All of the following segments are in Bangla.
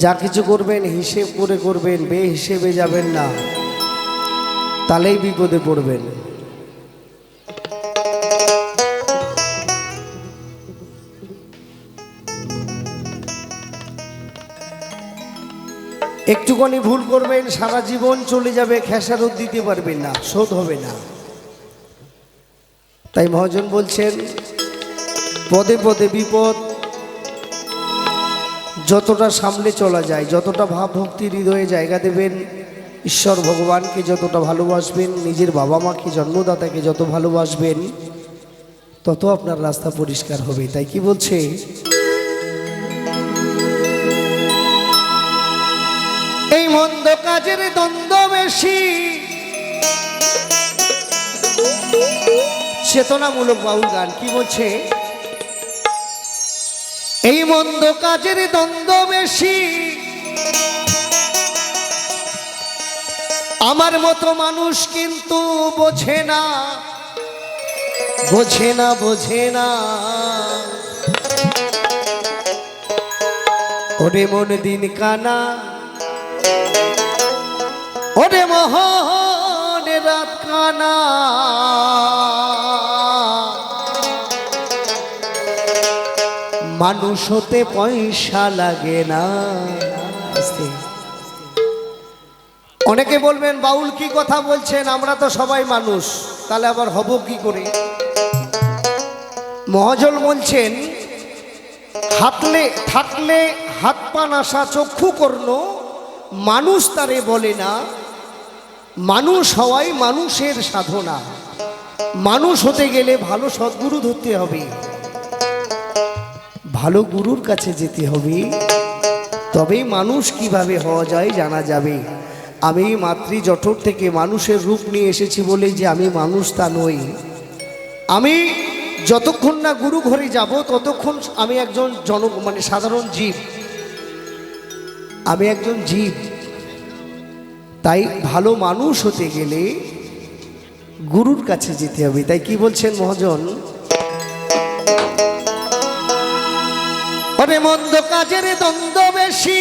যা কিছু করবেন, হিসেব করে করবেন বে হিসেবে যাবেন না। তাহলেই বিপদে পড়বেন। একটুখানি ভুল করবেন, সারা জীবন চলে যাবে, খেসারত দিতে পারবেন না, শোধ হবে না। তাই মহাজন বলছেন, পদে পদে বিপদ যতটা সামনে চলা যায়, যতটা ভাব ভক্তি হৃদয়ে জায়গা দেবেন, ঈশ্বর ভগবানকে যতটা ভালোবাসবেন, নিজের বাবা মাকে, জন্মদাতাকে যত ভালোবাসবেন, তত আপনার রাস্তা পরিষ্কার হবে। তাই কি বলছে? এই মন্দ কাজের দ্বন্দ্ব বেশি। চেতনামূলক বাউল গান কি বলছে? এই মন্দ কাজের দ্বন্দ্ব বেশি। আমার মতো মানুষ কিন্তু বোঝে না বোঝে না বোঝে না। ওরে মন দিন কানা, ওরে মোহন রাত কানা। মানুষ হতে পয়সা লাগে না। অনেকে বলবেন, বাউল কি কথা বলছেন? আমরা তো সবাই মানুষ, তাহলে আবার হব কি করে? মহাজল বলছেন হাতলে থাকলে হাত পা নাসা চক্ষু কর্ণ, মানুষ তারে বলে না, মানুষ হওয়াই মানুষের সাধনা। মানুষ হতে গেলে ভালো সদ্গুরু ধরতে হবে। ভালো গুরুর কাছে যেতে হবে। তবেই মানুষ কীভাবে হওয়া যায় জানা যাবে। আমি মাতৃ জঠর থেকে মানুষের রূপ নিয়ে এসেছি বলে যে আমি মানুষ তা নই। আমি যতক্ষণ না গুরু ঘরে যাব, ততক্ষণ আমি একজন জন মানে সাধারণ জীব। আমি একজন জীব। তাই ভালো মানুষ হতে গেলে গুরুর কাছে যেতে হবে। তাই কি বলছেন মহাজন? মন্দ কাজের দ্বন্দ্ব বেশি।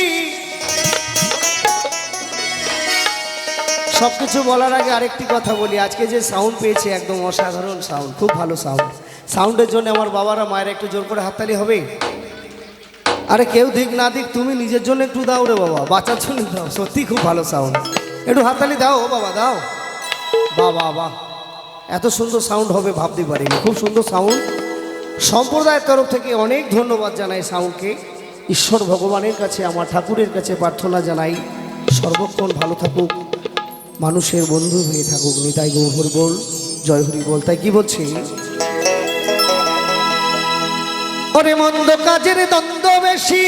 সব কিছু বলার আগে আরেকটি কথা বলি। আজকে যে সাউন্ড পেয়েছে, একদম অসাধারণ সাউন্ড খুব ভালো সাউন্ড সাউন্ডের জন্য আমার বাবারা, মায়ের একটু জোর করে হাততালি হবে? আরে কেউ দিক না দিক, তুমি নিজের জন্য একটু দাও রে বাবা বাচ্চার জন্য দাও। সত্যি খুব ভালো সাউন্ড একটু হাততালি দাও বাবা, দাও। বাহ বাহ এত সুন্দর সাউন্ড হবে, ভাবতে পারিনি। খুব সুন্দর সাউন্ড সম্প্রদায়ের তরফ থেকে অনেক ধন্যবাদ জানাই সাউন্ডকে। ঈশ্বর ভগবানের কাছে, আমার ঠাকুরের কাছে প্রার্থনা জানাই। সর্বক্ষণ ভালো থাকুক, মানুষের বন্ধু হয়ে থাকুক, নিতাই গৌহর বল, জয় হরি বল। তাই কি বলছি? ওরে মন্দ কাজের দ্বন্দ্ব বেশি।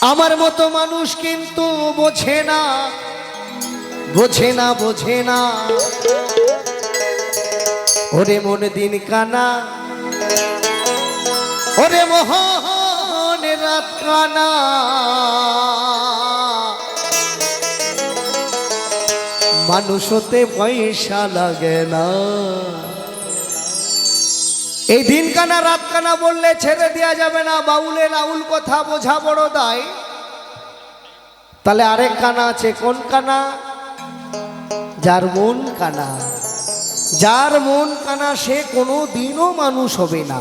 আমার মতো মানুষ কিন্তু বোঝে না বোঝে না বোঝে না। ওরে মন দিন কানা। ওরে মোহন রাত কানা। মানুষ হতে পয়সা লাগে না। এই দিন কানা, রাত কানা বললে ছেড়ে দেওয়া যাবে না। বাউলের আউল কথা বোঝা বড় দায়। তাহলে আরেক কানা আছে, কোন কানা? যার মন কানা। যার মন কানা, সে কোনো দিনও মানুষ হবে না।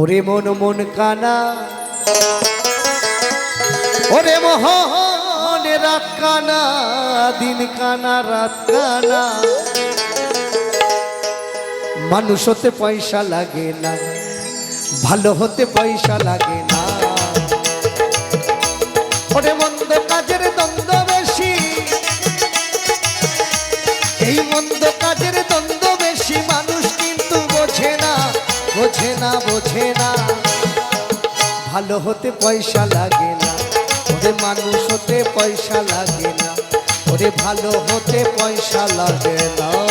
ওরে মন মন কানা। ওরে মোহন রাত কানা, দিন কানা, রাত কানা। মানুষ হতে পয়সা লাগে না, ভালো হতে পয়সা লাগে না। ওরে মন্দ বোঝে না বোঝে না। ভালো হতে পয়সা লাগে না, ওরে মানুষ হতে পয়সা লাগে না, ওরে ভালো হতে পয়সা লাগে না।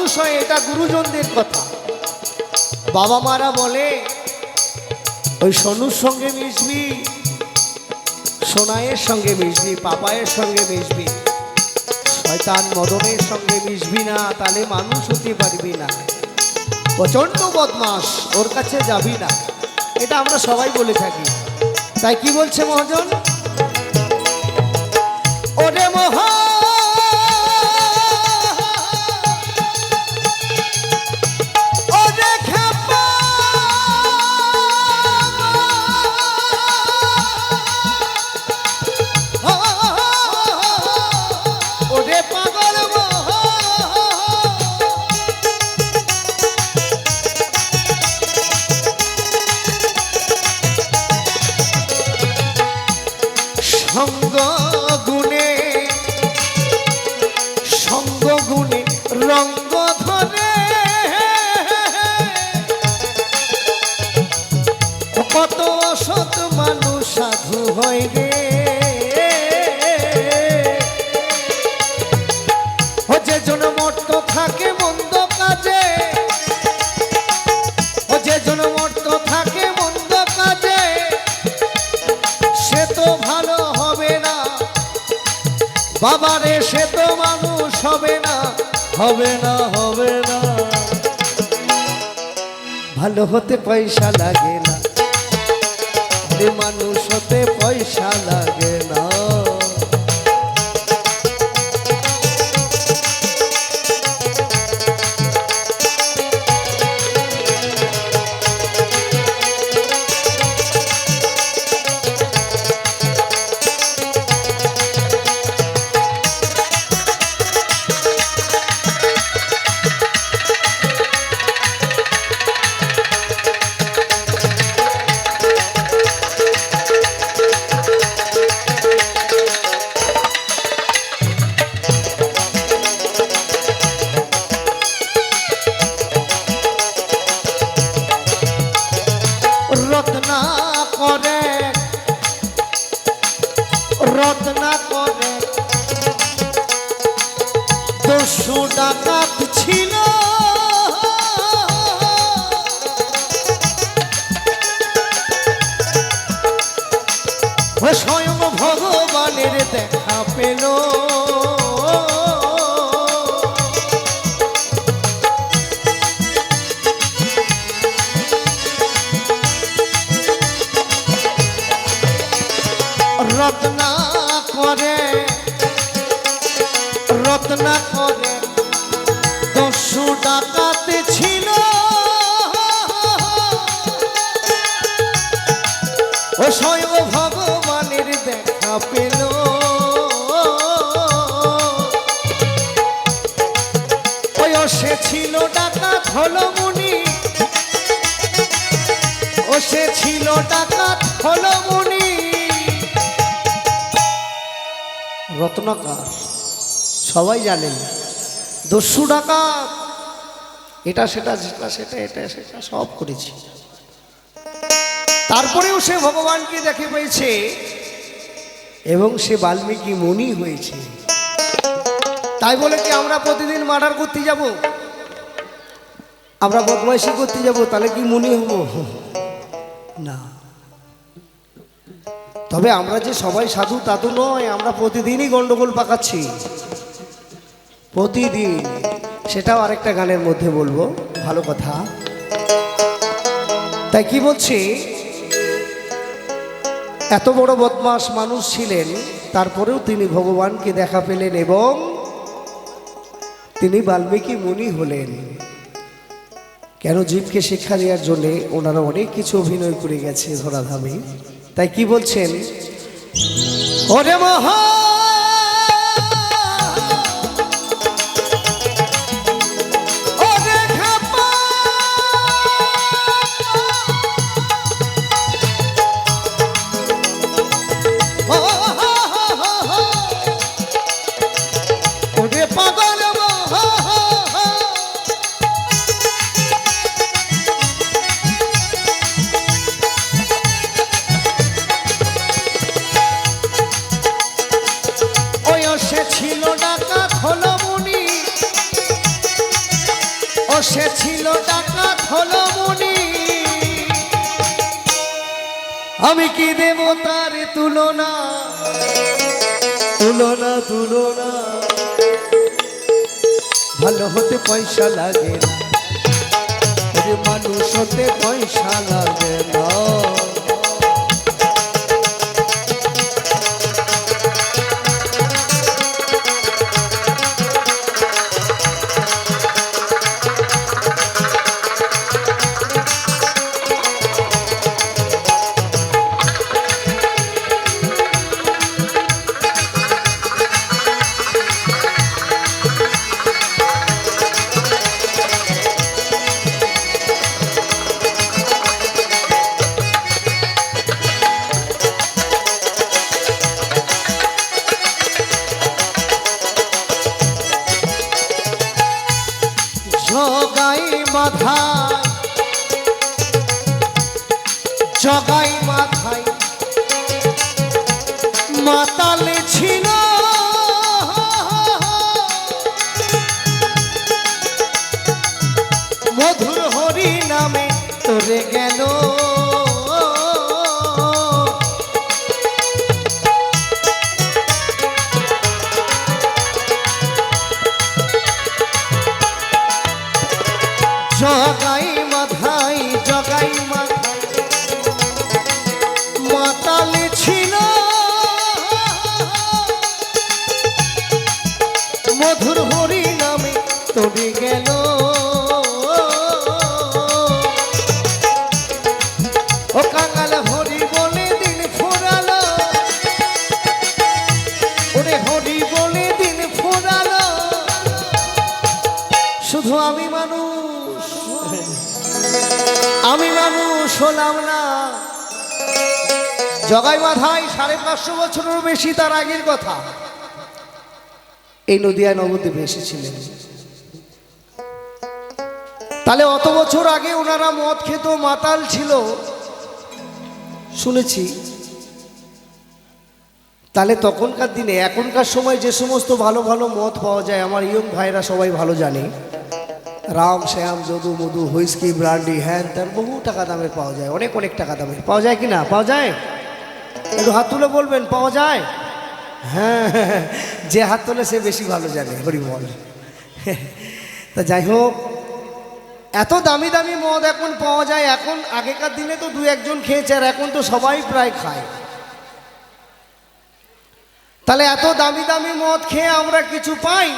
মানুষ হয়, এটা গুরুজনদের কথা। বাবা মারা বলে, ওই সনুর সঙ্গে মিশবি, সোনাইয়ের সঙ্গে মিশবি, পাপায়ের সঙ্গে মিশবি, শয়তান মদনের সঙ্গে মিশবি না, তাহলে মানুষ হতে পারবি না। প্রচণ্ড বদমাস ওর কাছে যাবি না। এটা আমরা সবাই বলে থাকি। তাই কি বলছে মহাজন? ওরে মহা কত মানুষ সাধু হয় যে জন থাকে মন্দ কাজে যে জন থাকে মন্দ কাজে, সে তো ভালো হবে না। বাবারে, সে তো মানুষ হবে না হবে না হবে না। ভালো হতে পয়সা লাগে না। মানুষ হতে পয়সা লাগে না। দস্যু ডাকাতে ছিল। ও স্বয়ং ভগবানের দেখা পেল। ওই সে ছিল ডাকাত, হলো মুনি। ও সে ছিল ডাকাত, হলো মুনি। রত্নাকার, সবাই জানেন, দস্যু ডাকাত। এটা সেটা, যেটা সেটা, এটা সেটা, সব করেছি। তারপরেও সে ভগবানকে দেখে পেয়েছে এবং সে বাল্মীকি মুনি হয়েছে। তাই বলে কি আমরা প্রতিদিন মার্ডার করতে যাব? আমরা বদমাইশি করতে যাব, তাহলে কি মুনি হব? না। তবে আমরা যে সবাই সাধু, তা তো নয়, আমরা প্রতিদিনই গন্ডগোল পাকাচ্ছি। প্রতিদিন। সেটাও আরেকটা গানের মধ্যে বলব, ভালো কথা। তাই কি বলছি? এত বড় বদমাস মানুষ ছিলেন, তারপরেও তিনি ভগবানকে দেখা পেলেন এবং তিনি বাল্মীকি মুনি হলেন। কেন জীবকে শিক্ষা দেওয়ার জন্যে ওনারা অনেক কিছু অভিনয় করে গেছে ধরাধামে। তাই কি বলছেন? ওরে মহা সে ছিল আমি কি দেব তার তুলনা? তুলনা তুলনা। ভালো হতে পয়সা লাগে না। মানুষ হতে পয়সা লাগে না। জগাই মাথায় সাড়ে পাঁচশো বছরেরও বেশি তার আগের কথা। এই নদিয়া নবদ্বীপে এসেছিলেন। তাহলে অত বছর আগে ওনারা মদ খেত, মাতাল ছিল। শুনেছি। তাহলে তখনকার দিনে, এখনকার সময় যে সমস্ত ভালো ভালো মদ পাওয়া যায়, আমার ইয়ং ভাইরা সবাই ভালো জানে। রাম, শ্যাম, যদু, মধু, হুইস্কি, ব্রান্ডি, হ্যান তার বহু টাকা দামের পাওয়া যায়, অনেক অনেক টাকা দামের। পাওয়া যায় কি না? পাওয়া যায়? একটু হাত তুলে বলবেন, পাওয়া যায়? হ্যাঁ যে হাত তোলে সে বেশি ভালো জানে, হরিমল। তা যাই হোক, এত দামি দামি মদ এখন পাওয়া যায়, এখন আগেকার দিনে তো দু একজন খেয়েছে, আর এখন তো সবাই প্রায় খায়। তাহলে এত দামি দামি মদ খেয়ে আমরা কিছু পাই?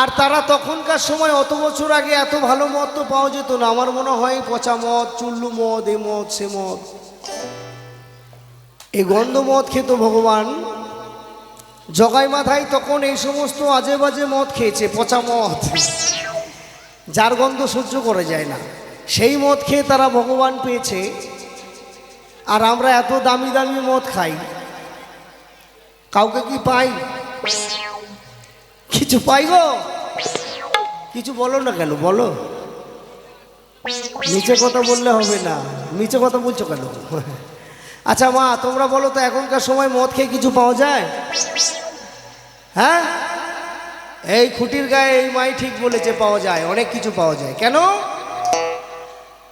আর তারা তখনকার সময়, অত বছর আগে এত ভালো মদ তো পাওয়া যেত না। আমার মনে হয় পচা মদ, চুল্লু মদ, এ মদ, সে মদ। এই গন্ধ মদ খেত ভগবান। জগাই মাথায় তখন এই সমস্ত আজে বাজে মদ খেয়েছে, পচা মদ। যার গন্ধ সহ্য করে যায় না। সেই মদ খেয়ে তারা ভগবান পেয়েছে। আর আমরা এত দামি দামি মদ খাই। কাউকে কি পাই? কিছু পাই গো? কিছু বলো না কেন, বলো। নিচে কথা বললে হবে না। নিচে কথা বলছো কেন? আচ্ছা মা, তোমরা বলো তো, এখনকার সময় মদ খেয়ে কিছু পাওয়া যায়? হ্যাঁ? এই খুঁটির গায়ে এই মাই ঠিক বলেছে পাওয়া যায়, অনেক কিছু পাওয়া যায়। কেন?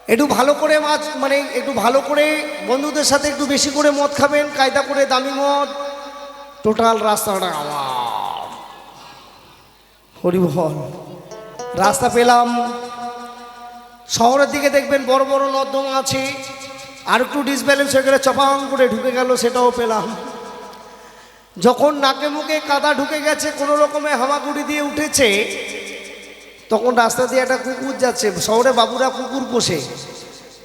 একটু ভালো করে মাছ মানে একটু ভালো করে বন্ধুদের সাথে একটু বেশি করে মদ খাবেন, কায়দা করে দামি মদ। টোটাল রাস্তাটা আমার। হরিবল রাস্তা পেলাম। শহরের দিকে দেখবেন বড় বড় নর্দমা আছে। আর একটু ডিসব্যালেন্স হয়ে গেলে চপাং করে ঢুকে গেল, সেটাও পেলাম। যখন নাকে মুখে কাদা ঢুকে গেছে, কোনো রকমে হামাগুড়ি দিয়ে উঠেছে, তখন রাস্তা দিয়ে একটা কুকুর যাচ্ছে, শহরে বাবুরা কুকুর পোষে।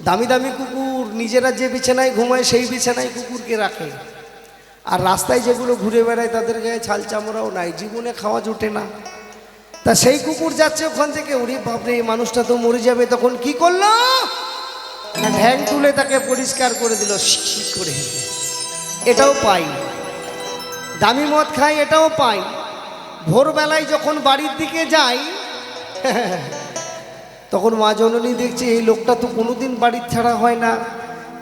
দামি দামি কুকুর, নিজেরা যে বিছানায় ঘুমায়, সেই বিছানায় কুকুরকে রাখে। আর রাস্তায় যেগুলো ঘুরে বেড়ায়, তাদের গায়ে ছাল চামড়াও নাই, জীবনে খাওয়া জোটে না। তা সেই কুকুর যাচ্ছে ওখান থেকে উড়ি বাপরে, এই মানুষটা তো মরে যাবে, তখন কি করল? ঢ্যাং তুলে তাকে পরিষ্কার করে দিল করে এটাও পাই। দামি মদ খাই, এটাও পাই। ভোরবেলায় যখন বাড়ির দিকে যাই, তখন মা জননী দেখছে, এই লোকটা তো কোনোদিন বাড়ির ছাড়া হয় না।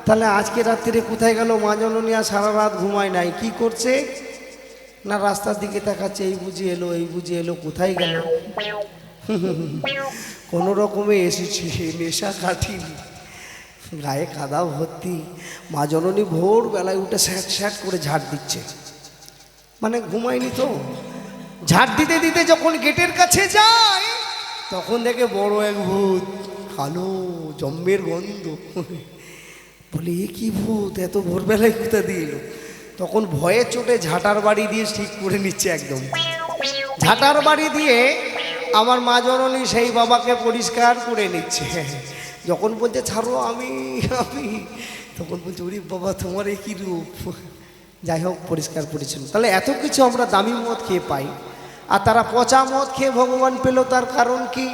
তাহলে আজকে রাত্রিরে কোথায় গেল? মা জননী আর সারা রাত ঘুমায় নাই। কি করছে? না, রাস্তার দিকে তাকাচ্ছে, এই বুঝি এলো, এই বুঝি এলো, কোথায় গেল? কোনো রকমে এসেছি নেশা কাটিনি গায়ে কাদা ভর্তি। মা জননী ভোরবেলায় উঠে স্যাট স্যাট করে ঝাড় দিচ্ছে। মানে ঘুমায়নি তো। ঝাড় দিতে দিতে যখন গেটের কাছে যায়, তখন দেখে বড় এক ভূত, কালো জম্মের গন্ধ। বলে, এ কি ভূত? এত ভোরবেলায় কোথা দিয়ে এলো? তখন ভয়ে চোটে ঝাঁটার বাড়ি দিয়ে ঠিক করে নিচ্ছে একদম। ঝাঁটার বাড়ি দিয়ে আমার মা জননী সেই বাবাকে পরিষ্কার করে নিচ্ছে। যখন বলছে, ছাড়ো আমি আমি। তখন বলছে, ওরে বাবা, তোমার এ কী রূপ? যাই হোক, পরিষ্কার পরিচ্ছন্ন। তাহলে এত কিছু আমরা দামি মদ খেয়ে পাই। আর তারা পচা মদ খেয়ে ভগবান পেল, তার কারণ কি?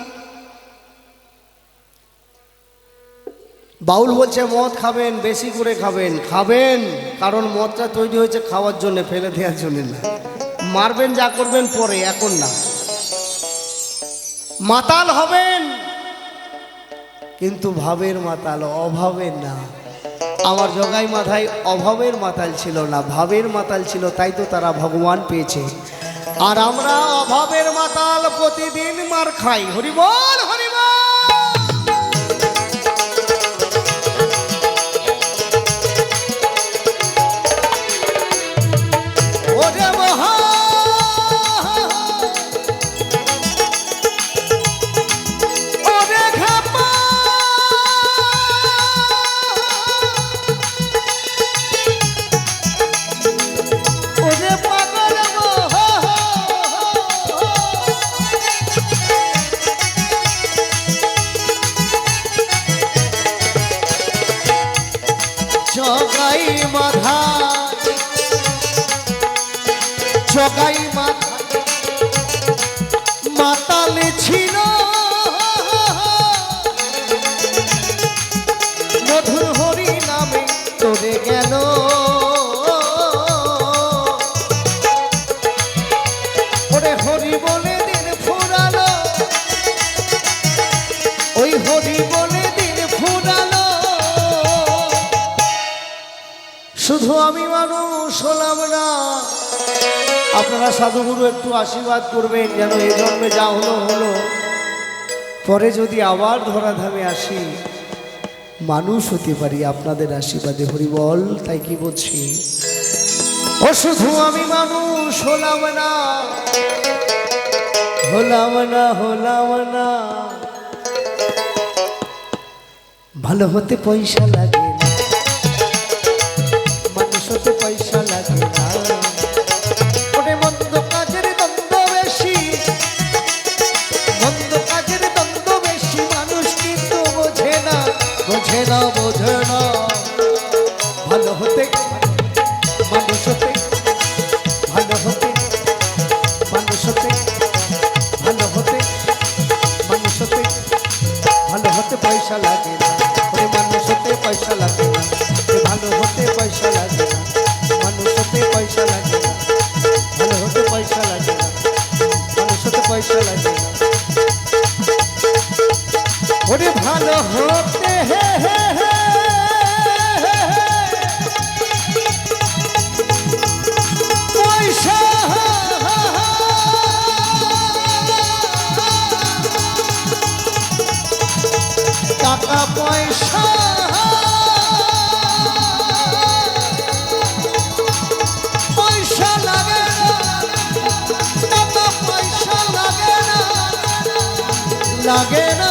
বাউল বলছে, মদ খাবেন, বেশি করে খাবেন। খাবেন, কারণ মদটা তৈরি হয়েছে খাওয়ার জন্য, ফেলে দেওয়ার জন্য না। মারবেন যা করবেন পরে, এখন না। মাতাল হবেন। কিন্তু ভাবের মাতাল, অভাবের না। আমার জগাই মাথায় অভাবের মাতাল ছিল না, ভাবের মাতাল ছিল, তাই তো তারা ভগবান পেয়েছে। আর আমরা অভাবের মাতাল প্রতিদিন মার খাই। হরিবল হরিবল জগাই মাথা। জগাই মাথা। মাতালে ছিল। মধুর হরি নামে তোরে গেল। শুধু আমি মানুষ হলাম না। আপনারা সাধুগুরু একটু আশীর্বাদ করবেন যেন এই জন্মে যা হলো হলো। পরে যদি আবার ধরাধামে আসি, মানুষ হতে পারি আপনাদের আশীর্বাদে। হরিবল তাই কি বলছি? ও শুধু আমি মানুষ হলাম না। হলাম না হলাম না। ভালো হতে পয়সা লাগে। ভালো টাকা পয়সা। লাগে না